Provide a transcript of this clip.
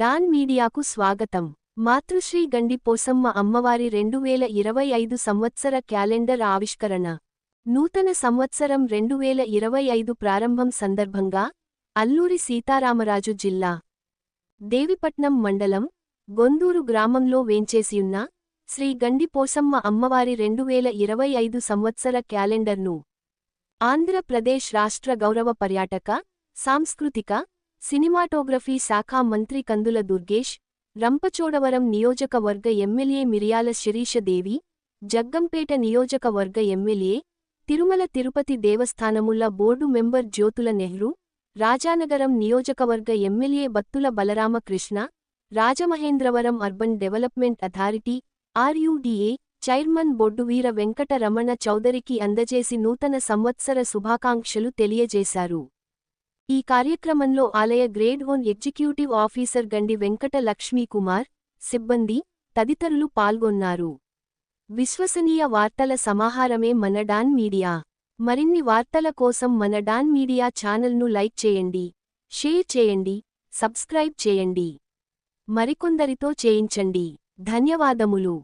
Don మీడియాకు స్వాగతం. మాతృశ్రీ గండి పోసమ్మ అమ్మవారి రెండు వేల ఇరవై ఐదు సంవత్సర క్యాలెండర్ ఆవిష్కరణ. నూతన సంవత్సరం రెండు వేల ఇరవై ఐదు ప్రారంభం సందర్భంగా అల్లూరి సీతారామరాజు జిల్లా దేవిపట్నం మండలం గొందూరు గ్రామంలో వేంచేసియున్న శ్రీ గండి పోసమ్మ అమ్మవారి రెండు వేల ఇరవై ఐదు సంవత్సర క్యాలెండర్ను ఆంధ్రప్రదేశ్ రాష్ట్ర గౌరవ పర్యాటక సాంస్కృతిక సినిమాటోగ్రఫీ శాఖ మంత్రి కందుల దుర్గేష్ రంపచోడవరం నియోజకవర్గ ఎమ్మెల్యే మిరియాల శిరీషదేవి జగ్గంపేట నియోజకవర్గ ఎమ్మెల్యే తిరుమల తిరుపతి దేవస్థానముల బోర్డు మెంబర్ జ్యోతుల నెహ్రూ రాజానగరం నియోజకవర్గ MLA Battula Balaramakrishna Rajamahendravaram urban development authority RUDA chairman Bodduveera Venkata Ramana చౌదరికి అందజేసి నూతన సంవత్సర శుభాకాంక్షలు తెలియజేశారు. ఈ కార్యక్రమంలో ఆలయ grade one executive officer Gandi Venkata Lakshmikumar సిబ్బంది తదితరులు పాల్గొన్నారు. విశ్వసనీయ వార్తల సమాహారమే మన డాన్ మీడియా. మరిన్ని వార్తల కోసం మన డాన్ మీడియా ఛానల్ను లైక్ చేయండి షేర్ చేయండి సబ్స్క్రైబ్ చేయండి. మరికొందరితో చేయించండి. ధన్యవాదములు.